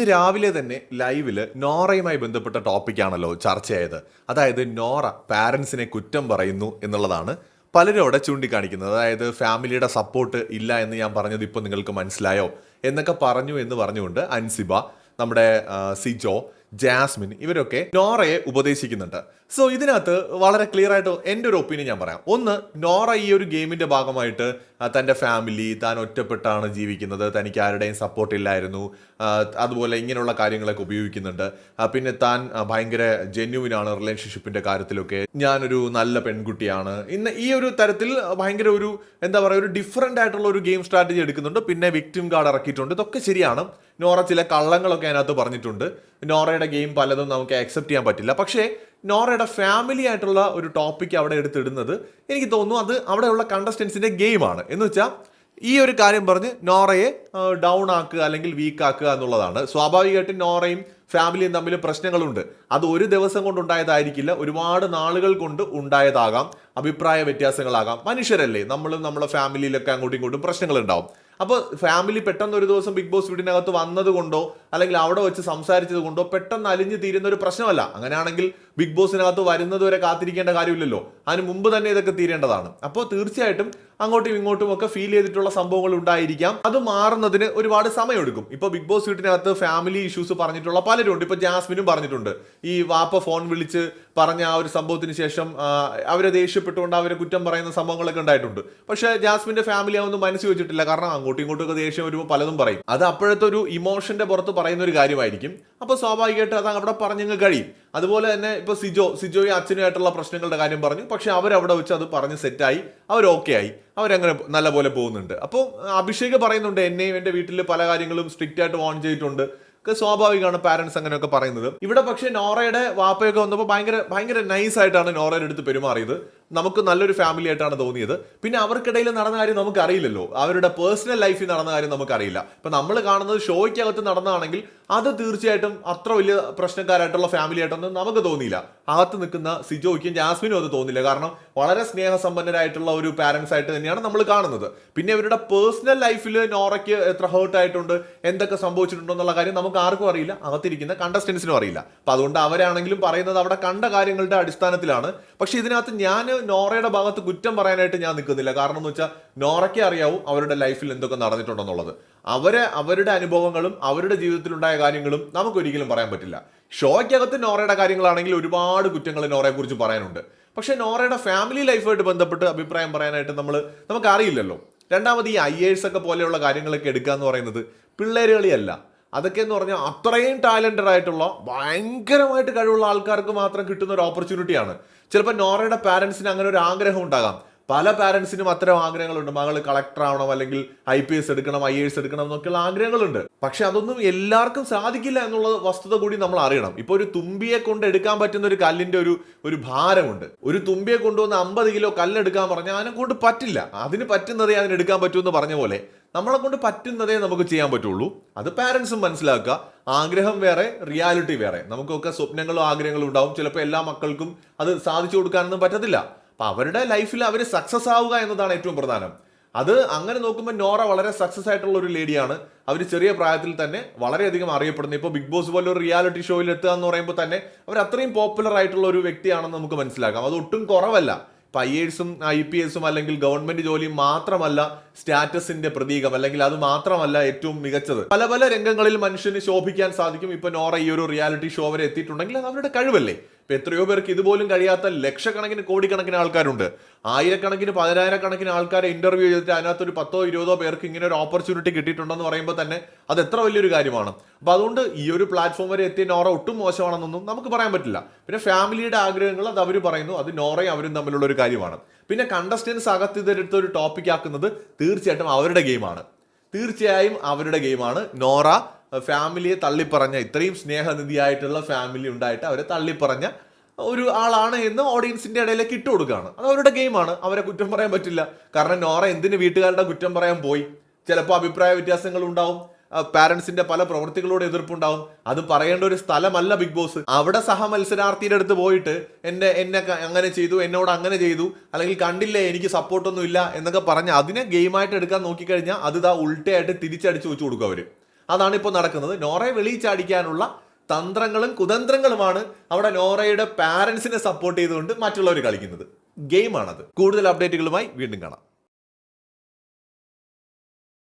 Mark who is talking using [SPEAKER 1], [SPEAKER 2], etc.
[SPEAKER 1] ഇന്ന് രാവിലെ തന്നെ ലൈവിൽ നോറയുമായി ബന്ധപ്പെട്ട ടോപ്പിക്കാണല്ലോ ചർച്ചയായത്. അതായത് നോറ പാരൻസിനെ കുറ്റം പറയുന്നു എന്നുള്ളതാണ് പലരും അവിടെ ചൂണ്ടിക്കാണിക്കുന്നത്. അതായത് ഫാമിലിയുടെ സപ്പോർട്ട് ഇല്ല എന്ന് ഞാൻ പറഞ്ഞത് ഇപ്പോൾ നിങ്ങൾക്ക് മനസ്സിലായോ? എന്നൊക്കെ പറഞ്ഞു എന്ന് പറഞ്ഞുകൊണ്ട് അൻസിബ നമ്മുടെ സിജോ ജാസ്മിൻ ഇവരൊക്കെ നോറയെ ഉപദേശിക്കുന്നുണ്ട്. സോ ഇതിനകത്ത് വളരെ ക്ലിയർ ആയിട്ട് എന്റെ ഒരു ഒപ്പീനിയൻ ഞാൻ പറയാം. ഒന്ന് നോറ ഈ ഒരു ഗെയിമിന്റെ ഭാഗമായിട്ട് തന്റെ ഫാമിലി താൻ ഒറ്റപ്പെട്ടാണ് ജീവിക്കുന്നത് തനിക്ക് ആരുടെയും സപ്പോർട്ട് ഇല്ലായിരുന്നു അതുപോലെ ഇങ്ങനെയുള്ള കാര്യങ്ങളൊക്കെ ഉപയോഗിക്കുന്നുണ്ട്. പിന്നെ താൻ ഭയങ്കര ജെന്യുവിൻ ആണ് റിലേഷൻഷിപ്പിന്റെ കാര്യത്തിലൊക്കെ. ഞാനൊരു നല്ല പെൺകുട്ടിയാണ്. ഇന്ന് ഈ ഒരു തരത്തിൽ ഭയങ്കര ഒരു എന്താ പറയുക ഒരു ഡിഫറെന്റ് ആയിട്ടുള്ള ഒരു ഗെയിം സ്ട്രാറ്റജി എടുക്കുന്നുണ്ട്. പിന്നെ വിക്ടിം കാർഡ് ഇറക്കിയിട്ടുണ്ട്. ഇതൊക്കെ ശരിയാണ്. നോറ ചില കള്ളങ്ങളൊക്കെ അതിനകത്ത് പറഞ്ഞിട്ടുണ്ട്. നോറയുടെ ഗെയിം പലതും നമുക്ക് അക്സെപ്റ്റ് ചെയ്യാൻ പറ്റില്ല. പക്ഷേ നോറയുടെ ഫാമിലി ആയിട്ടുള്ള ഒരു ടോപ്പിക് അവിടെ എടുത്തിടുന്നത്. എനിക്ക് തോന്നുന്നു അത് അവിടെയുള്ള കണ്ടസ്റ്റൻസിന്റെ ഗെയിമാണ് എന്ന് വെച്ചാൽ ഈ ഒരു കാര്യം പറഞ്ഞ് നോറയെ ഡൗൺ ആക്കുക അല്ലെങ്കിൽ വീക്ക് ആക്കുക എന്നുള്ളതാണ്. സ്വാഭാവികമായിട്ടും നോറയും ഫാമിലിയും തമ്മിൽ പ്രശ്നങ്ങളുണ്ട്. അത് ഒരു ദിവസം കൊണ്ട് ഉണ്ടായതായിരിക്കില്ല. ഒരുപാട് നാളുകൾ കൊണ്ട് ഉണ്ടായതാകാം. അഭിപ്രായ വ്യത്യാസങ്ങളാകാം. മനുഷ്യരല്ലേ? നമ്മളും നമ്മുടെ ഫാമിലിയിലൊക്കെ അങ്ങോട്ടും ഇങ്ങോട്ടും പ്രശ്നങ്ങൾ ഉണ്ടാവും അപ്പോൾ ഫാമിലി പെട്ടെന്ന് ഒരു ദിവസം ബിഗ് ബോസ് വീടിനകത്ത് വന്നതുകൊണ്ടോ അല്ലെങ്കിൽ അവിടെ വെച്ച് സംസാരിച്ചത് കൊണ്ടോ പെട്ടെന്ന് അലിഞ്ഞു തീരുന്ന ഒരു പ്രശ്നമല്ല. അങ്ങനെയാണെങ്കിൽ ബിഗ് ബോസിനകത്ത് വരുന്നത് വരെ കാത്തിരിക്കേണ്ട കാര്യമില്ലല്ലോ. അതിന് മുമ്പ് തന്നെ ഇതൊക്കെ തീരേണ്ടതാണ്. അപ്പോൾ തീർച്ചയായിട്ടും അങ്ങോട്ടും ഇങ്ങോട്ടും ഒക്കെ ഫീൽ ചെയ്തിട്ടുള്ള സംഭവങ്ങൾ ഉണ്ടായിരിക്കാം. അത് മാറുന്നതിന് ഒരുപാട് സമയമെടുക്കും. ഇപ്പൊ ബിഗ് ബോസ് വീട്ടിനകത്ത് ഫാമിലി ഇഷ്യൂസ് പറഞ്ഞിട്ടുള്ള പലരും ഉണ്ട്. ഇപ്പൊ ജാസ്മിനും പറഞ്ഞിട്ടുണ്ട്. ഈ വാപ്പ ഫോൺ വിളിച്ച് പറഞ്ഞ ആ ഒരു സംഭവത്തിന് ശേഷം അവരെ ദേഷ്യപ്പെട്ടുകൊണ്ട് അവരെ കുറ്റം പറയുന്ന സംഭവങ്ങളൊക്കെ ഉണ്ടായിട്ടുണ്ട്. പക്ഷേ ജാസ്മിന്റെ ഫാമിലി അതൊന്നും മനസ്സിൽ വെച്ചിട്ടില്ല. കാരണം അങ്ങോട്ടും ഇങ്ങോട്ടും ഒക്കെ ദേഷ്യം വരുമ്പോൾ പലതും പറയും. അത് അപ്പോഴത്തെ ഒരു ഇമോഷന്റെ പുറത്ത് പറയുന്ന ഒരു കാര്യമായിരിക്കും. അപ്പൊ സ്വാഭാവികമായിട്ട് അത് അവിടെ പറഞ്ഞങ്ങ് കഴിയും. അതുപോലെ തന്നെ ഇപ്പൊ സിജോ സിജോയും അച്ഛനുമായിട്ടുള്ള പ്രശ്നങ്ങളുടെ കാര്യം പറഞ്ഞു. പക്ഷെ അവരവിടെ വെച്ച് അത് പറഞ്ഞ് സെറ്റായി. അവർ ഓക്കെ ആയി. അവരങ്ങനെ നല്ല പോലെ പോകുന്നുണ്ട്. അപ്പോൾ അഭിഷേക് പറയുന്നുണ്ട് എന്നെയും എന്റെ വീട്ടിൽ പല കാര്യങ്ങളും സ്ട്രിക്റ്റ് ആയിട്ട് വാൺ ചെയ്തിട്ടുണ്ട്. ഒക്കെ സ്വാഭാവികമാണ് പാരന്റ്സ് അങ്ങനെയൊക്കെ പറയുന്നത്. ഇവിടെ പക്ഷേ നോറയുടെ വാപ്പയൊക്കെ വന്നപ്പോൾ ഭയങ്കര ഭയങ്കര നൈസ് ആയിട്ടാണ് നോറയുടെ അടുത്ത് പെരുമാറിയത്. നമുക്ക് നല്ലൊരു ഫാമിലി ആയിട്ടാണ് തോന്നിയത്. പിന്നെ അവർക്കിടയിൽ നടന്ന കാര്യം നമുക്കറിയില്ലല്ലോ. അവരുടെ പേഴ്സണൽ ലൈഫിൽ നടന്ന കാര്യം നമുക്കറിയില്ല. ഇപ്പൊ നമ്മൾ കാണുന്നത് ഷോയ്ക്കകത്ത് നടന്നതാണെങ്കിൽ അത് തീർച്ചയായിട്ടും അത്ര വലിയ പ്രശ്നക്കാരായിട്ടുള്ള ഫാമിലി ആയിട്ടൊന്നും നമുക്ക് തോന്നിയില്ല. അകത്ത് നിൽക്കുന്ന സിജോയ്ക്കും ജാസ്മിനും അത് തോന്നില്ല കാരണം വളരെ സ്നേഹസമ്പന്നരായിട്ടുള്ള ഒരു പാരൻസ് ആയിട്ട് തന്നെയാണ് നമ്മൾ കാണുന്നത്. പിന്നെ ഇവരുടെ പേഴ്സണൽ ലൈഫിൽ നോറയ്ക്ക് എത്ര ഹേർട്ട് ആയിട്ടുണ്ട് എന്തൊക്കെ സംഭവിച്ചിട്ടുണ്ടോ എന്നുള്ള കാര്യം നമുക്ക് ആർക്കും അറിയില്ല. അകത്തിരിക്കുന്ന കണ്ടസ്റ്റൻസിനും അറിയില്ല. അപ്പൊ അതുകൊണ്ട് അവരാണെങ്കിലും പറയുന്നത് അവിടെ കണ്ട കാര്യങ്ങളുടെ അടിസ്ഥാനത്തിലാണ്. പക്ഷെ ഇതിനകത്ത് ഞാൻ നോറയുടെ ഭാഗത്ത് കുറ്റം പറയാനായിട്ട് ഞാൻ നിൽക്കുന്നില്ല. കാരണം എന്ന് വെച്ചാൽ നോറയ്ക്ക് അറിയാവൂ അവരുടെ ലൈഫിൽ എന്തൊക്കെ നടന്നിട്ടുണ്ടെന്നുള്ളത്. അവരെ അവരുടെ അനുഭവങ്ങളും അവരുടെ ജീവിതത്തിലുണ്ടായ കാര്യങ്ങളും നമുക്ക് ഒരിക്കലും പറയാൻ പറ്റില്ല. ഷോയ്ക്കകത്ത് നോറയുടെ കാര്യങ്ങളാണെങ്കിൽ ഒരുപാട് കുറ്റങ്ങൾ നോറയെ കുറിച്ച് പറയാനുണ്ട്. പക്ഷെ നോറയുടെ ഫാമിലി ലൈഫായിട്ട് ബന്ധപ്പെട്ട് അഭിപ്രായം പറയാനായിട്ട് നമ്മൾ നമുക്ക് അറിയില്ലല്ലോ രണ്ടാമത് ഈ ഐ എസ് ഒക്കെ പോലെയുള്ള കാര്യങ്ങളൊക്കെ എടുക്കുക എന്ന് പറയുന്നത് പിള്ളേരുകളിയല്ല. അതൊക്കെ എന്ന് പറഞ്ഞാൽ അത്രയും ടാലന്റഡ് ആയിട്ടുള്ള ഭയങ്കരമായിട്ട് കഴിവുള്ള ആൾക്കാർക്ക് മാത്രം കിട്ടുന്ന ഒരു ഓപ്പർച്യൂണിറ്റിയാണ് ചിലപ്പോൾ നോറയുടെ പാരൻസിന് അങ്ങനെ ഒരു ആഗ്രഹം ഉണ്ടാകാം. പല പാരൻസിനും അത്തരം ആഗ്രഹങ്ങളുണ്ട്. മകൾ കളക്ടർ ആവണം അല്ലെങ്കിൽ ഐ പി എസ് എടുക്കണം ഐ എസ് എടുക്കണം എന്നൊക്കെയുള്ള ആഗ്രഹങ്ങളുണ്ട്. പക്ഷെ അതൊന്നും എല്ലാവർക്കും സാധിക്കില്ല എന്നുള്ള വസ്തുത കൂടി നമ്മൾ അറിയണം. ഇപ്പൊ ഒരു തുമ്പിയെ കൊണ്ട് എടുക്കാൻ പറ്റുന്ന ഒരു കല്ലിന്റെ ഒരു ഒരു ഭാരമുണ്ട്. ഒരു തുമ്പിയെ കൊണ്ടുവന്ന് അമ്പത് കിലോ കല്ലെടുക്കാൻ പറഞ്ഞാൽ അതിനെ കൊണ്ട് പറ്റില്ല. അതിന് പറ്റുന്നതേ അതിന് എടുക്കാൻ എന്ന് പറഞ്ഞ പോലെ നമ്മളെ കൊണ്ട് പറ്റുന്നതേ നമുക്ക് ചെയ്യാൻ പറ്റുള്ളൂ. അത് പാരൻസും മനസ്സിലാക്കുക. ആഗ്രഹം വേറെ റിയാലിറ്റി വേറെ. നമുക്കൊക്കെ സ്വപ്നങ്ങളും ആഗ്രഹങ്ങളും ഉണ്ടാവും. ചിലപ്പോൾ എല്ലാ മക്കൾക്കും അത് സാധിച്ചു കൊടുക്കാനൊന്നും പറ്റത്തില്ല. അപ്പൊ അവരുടെ ലൈഫിൽ അവർ സക്സസ് ആവുക എന്നതാണ് ഏറ്റവും പ്രധാനം. അത് അങ്ങനെ നോക്കുമ്പോൾ നോറ വളരെ സക്സസ് ആയിട്ടുള്ള ഒരു ലേഡിയാണ് അവർ ചെറിയ പ്രായത്തിൽ തന്നെ വളരെയധികം അറിയപ്പെടുന്നത് ഇപ്പോൾ ബിഗ് ബോസ് പോലെ ഒരു റിയാലിറ്റി ഷോയിൽ എത്തുക എന്ന് പറയുമ്പോൾ തന്നെ അവർ അത്രയും പോപ്പുലർ ആയിട്ടുള്ള ഒരു വ്യക്തിയാണെന്ന് നമുക്ക് മനസ്സിലാക്കാം. അത് ഒട്ടും കുറവല്ല. ഇപ്പൊ ഐ എസും ഐ പി എസും അല്ലെങ്കിൽ ഗവൺമെന്റ് ജോലിയും മാത്രമല്ല സ്റ്റാറ്റസിന്റെ പ്രതീകം അല്ലെങ്കിൽ അത് മാത്രമല്ല ഏറ്റവും മികച്ചത്. പല പല രംഗങ്ങളിൽ മനുഷ്യന് ശോഭിക്കാൻ സാധിക്കും. ഇപ്പൊ നോറ ഈ ഒരു റിയാലിറ്റി ഷോ വരെ എത്തിയിട്ടുണ്ടെങ്കിൽ അത് അവരുടെ കഴിവല്ലേ? ഇപ്പൊ എത്രയോ പേർക്ക് ഇതുപോലും കഴിയാത്ത ലക്ഷക്കണക്കിന് കോടിക്കണക്കിന് ആൾക്കാരുണ്ട്. ആയിരക്കണക്കിന് പതിനായിരക്കണക്കിന് ആൾക്കാരെ ഇന്റർവ്യൂ ചെയ്തിട്ട് അതിനകത്ത് ഒരു പത്തോ ഇരുപതോ പേർക്ക് ഇങ്ങനെ ഒരു ഓപ്പർച്യൂണിറ്റി കിട്ടിയിട്ടുണ്ടെന്ന് പറയുമ്പോൾ തന്നെ അത് എത്ര വലിയൊരു കാര്യമാണ്. അപ്പൊ അതുകൊണ്ട് ഈ ഒരു പ്ലാറ്റ്ഫോം വരെ എത്തിയ നോറ ഒട്ടും മോശമാണെന്നൊന്നും നമുക്ക് പറയാൻ പറ്റില്ല. പിന്നെ ഫാമിലിയുടെ ആഗ്രഹങ്ങൾ അത് അവർ പറയുന്നു. അത് നോറയും അവരും തമ്മിലുള്ള ഒരു കാര്യമാണ്. പിന്നെ കണ്ടസ്റ്റൻസ് അകത്ത് ഇതെടുത്ത ഒരു ടോപ്പിക് ആക്കുന്നത് തീർച്ചയായിട്ടും അവരുടെ ഗെയിമാണ് തീർച്ചയായും അവരുടെ ഗെയിമാണ് നോറ ഫാമിലിയെ തള്ളിപ്പറഞ്ഞ ഇത്രയും സ്നേഹനിധിയായിട്ടുള്ള ഫാമിലി ഉണ്ടായിട്ട് അവരെ തള്ളിപ്പറഞ്ഞ ഒരു ആളാണ് എന്ന് ഓഡിയൻസിന്റെ ഇടയിലേക്ക് ഇട്ട് കൊടുക്കുകയാണ്. അത് അവരുടെ ഗെയിമാണ്. അവരെ കുറ്റം പറയാൻ പറ്റില്ല. കാരണം നോറ എന്തിന് വീട്ടുകാരുടെ കുറ്റം പറയാൻ പോയി? ചിലപ്പോൾ അഭിപ്രായ വ്യത്യാസങ്ങൾ ഉണ്ടാവും. പാരന്റ്സിന്റെ പല പ്രവൃത്തികളോട് എതിർപ്പുണ്ടാവും. അത് പറയേണ്ട ഒരു സ്ഥലമല്ല ബിഗ് ബോസ്. അവിടെ സഹ മത്സരാർത്ഥിയുടെ അടുത്ത് പോയിട്ട് എന്നെ എന്നെ അങ്ങനെ ചെയ്തു എന്നോട് അങ്ങനെ ചെയ്തു അല്ലെങ്കിൽ കണ്ടില്ലേ എനിക്ക് സപ്പോർട്ടൊന്നും ഇല്ല എന്നൊക്കെ പറഞ്ഞ് അതിനെ ഗെയിമായിട്ട് എടുക്കാൻ നോക്കിക്കഴിഞ്ഞാൽ അത് ഉൾട്ടയായിട്ട് തിരിച്ചടിച്ച് വെച്ച് കൊടുക്കും അവർ. അതാണ് ഇപ്പോൾ നടക്കുന്നത്. നോറയെ വെളിയിൽ ചാടിക്കാനുള്ള തന്ത്രങ്ങളും കുതന്ത്രങ്ങളുമാണ് അവിടെ നോറയുടെ പാരൻസിനെ സപ്പോർട്ട് ചെയ്തുകൊണ്ട് മറ്റുള്ളവർ കളിക്കുന്നത്. ഗെയിമാണത് കൂടുതൽ അപ്ഡേറ്റുകളുമായി വീണ്ടും കാണാം.